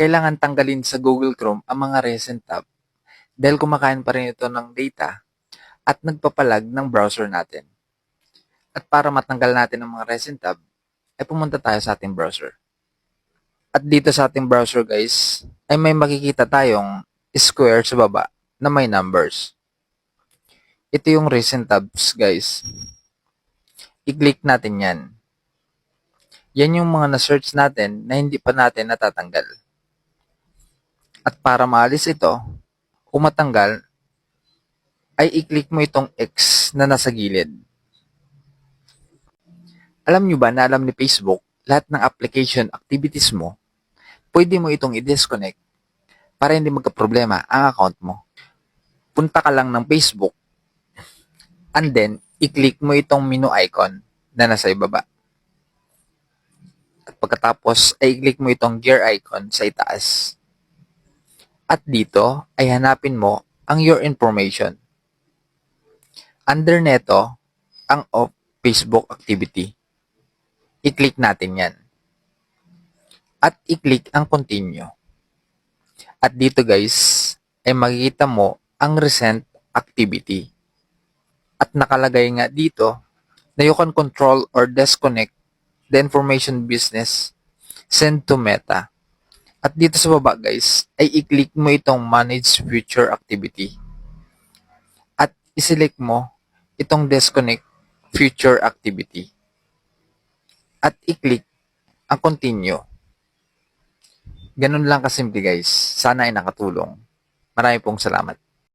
kailangan tanggalin sa Google Chrome ang mga recent tab dahil kumakain pa rin ito ng data at nagpapalag ng browser natin. At para matanggal natin ang mga recent tab, ay pumunta tayo sa ating browser. At dito sa ating browser guys, ay may makikita tayong square sa baba na may numbers. Ito yung recent tabs guys. I-click natin yan. Yan yung mga na-search natin na hindi pa natin natatanggal. At para maalis ito, o ay i-click mo itong X na nasa gilid. Alam nyo ba na alam ni Facebook, lahat ng application activities mo, pwede mo itong i-disconnect para hindi magka-problema ang account mo. Punta ka lang ng Facebook, and then, i-click mo itong menu icon na nasa ibaba. At pagkatapos, ay i-click mo itong gear icon sa itaas. At dito, ay hanapin mo ang your information. Under neto, ang of Facebook activity. I-click natin yan. At i-click ang continue. At dito guys, ay makikita mo ang recent activity. At nakalagay nga dito na you can control or disconnect the information business send to Meta. At dito sa baba guys, ay i-click mo itong manage future activity. At i-select mo itong disconnect future activity. At i-click ang continue. Ganun lang kasimple guys. Sana ay nakatulong. Marami pong salamat.